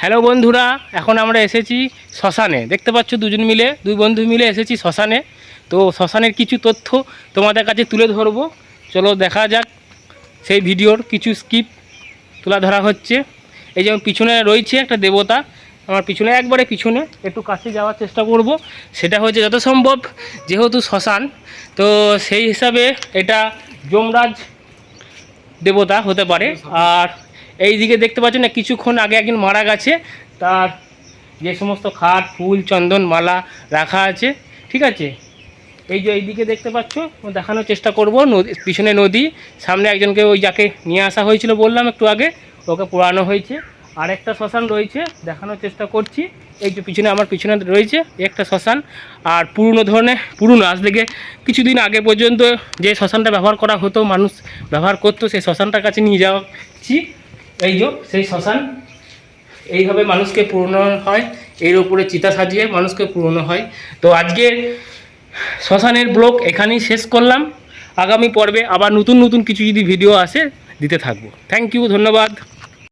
Hello বন্ধুরা, এখন আমরা এসেছি শ্মশানে। দেখতে পাচ্ছ দুজন মিলে, দুই বন্ধু মিলে এসেছি শ্মশানে। তো শ্মশানের কিছু তথ্য তোমাদের কাছে তুলে ধরবো। চলো দেখা যাক, সেই ভিডিওর কিছু স্কিপ তুলে ধরা হচ্ছে। এই যেমন পিছনে রয়েছে একটা দেবতা। আমার পিছনে, একবারে পিছনে, একটু কাছে যাওয়ার চেষ্টা করব। সেটা হচ্ছে যত সম্ভব, যেহেতু শ্মশান, তো সেই হিসাবে এটা যমরাজ দেবতা হতে পারে। আর এই দিকে দেখতে পাচ্ছেন না, কিছুক্ষণ আগে একজন মারা গেছে। তার যে সমস্ত খাট, ফুল, চন্দন, মালা রাখা আছে, ঠিক আছে? এই যে এইদিকে দেখতে পাচ্ছ, দেখানোর চেষ্টা করব, নদী, পিছনে নদী, সামনে একজনকে ওই যাকে নিয়ে আসা হয়েছিল বললাম একটু আগে, ওকে পোড়ানো হয়েছে। আর একটা শ্মশান রয়েছে, দেখানোর চেষ্টা করছি। এই যে পিছনে আমার পিছনে রয়েছে, একটা শ্মশান, আর পুরনো ধরনের, পুরনো, আজ থেকে কিছুদিন আগে পর্যন্ত যে শ্মশানটা ব্যবহার করা হতো, মানুষ ব্যবহার করতো, সেই শ্মশানটার কাছে নিয়ে যাচ্ছি। এই যে, সেই শ্মশান, এইভাবে মানুষকে পুরনো হয়, এর উপরে চিতা সাজিয়ে মানুষকে পুরনো হয়। তো আজকে শ্মশানের ব্লগ এখানেই শেষ করলাম। আগামী পর্বে আবার নতুন নতুন কিছু যদি ভিডিও আসে, দিতে থাকব। থ্যাংক ইউ ধন্যবাদ।